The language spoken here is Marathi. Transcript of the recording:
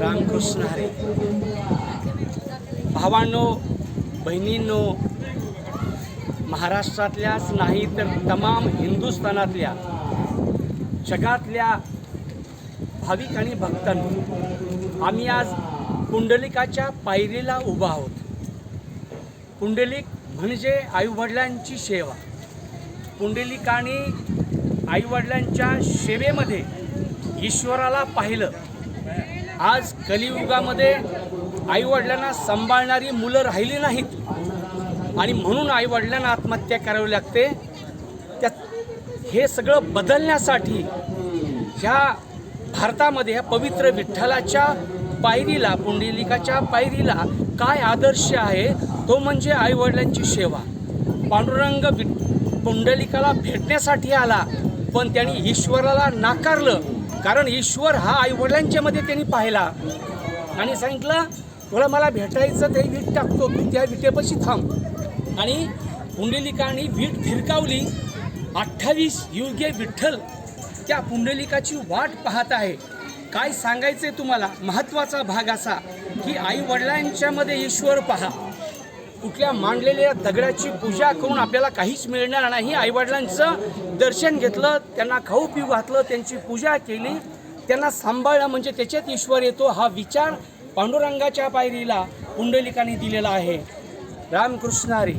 रामकृष्ण हरे. भावांनो बहिणींनो महाराष्ट्रातल्याच नाही तर तमाम हिंदुस्थानातल्या जगातल्या भाविक आणि भक्तांनी आम्ही आज पुंडलिकाच्या पायरीला उभा आहोत. पुंडलिक म्हणजे आईवडिलांची सेवा. पुंडलिकाने आईवडिलांच्या सेवेमध्ये ईश्वराला पाहिलं. आज कलियुगामध्ये आईवडिलांना सांभाळणारी मुलं राहिली नाहीत. आणि म्हणून आईवडिलांना आत्महत्या करावी लागते. त्या हे सगळं बदलण्यासाठी ह्या भारतामध्ये ह्या पवित्र विठ्ठलाच्या पायरीला पुंडलिकाच्या पायरीला काय आदर्श आहे तो म्हणजे आईवडिलांची सेवा. पांडुरंग वि पुंडलिकाला भेटण्यासाठी आला पण त्यांनी ईश्वराला नाकारलं. कारण ईश्वर हा आईवडिलांच्या मध्ये त्यांनी पाहिला. आणि सांगितलं तुला मला भेटायचं ते वीट टाकतो तू त्या विटेपाशी थांब. आणि पुंडलिकाने वीट फिरकावली. अठ्ठावीस युगे विठ्ठल त्या पुंडलिकाची वाट पाहत आहे. काय सांगायचं आहे तुम्हाला? महत्त्वाचा भाग असा की आईवडिलांच्यामध्ये ईश्वर पहा. कुठल्या मांडलेल्या दगडाची पूजा करून आपल्याला काहीच मिळणार नाही. आईवडिलांचं दर्शन घेतलं त्यांना खाऊ पिऊ घातलं त्यांची पूजा केली. त्यांना सांभाळलं म्हणजे त्याच्यात ईश्वर येतो. हा विचार पांडुरंगाच्या पायरीला पुंडलिकाने दिलेला आहे. रामकृष्ण हरी.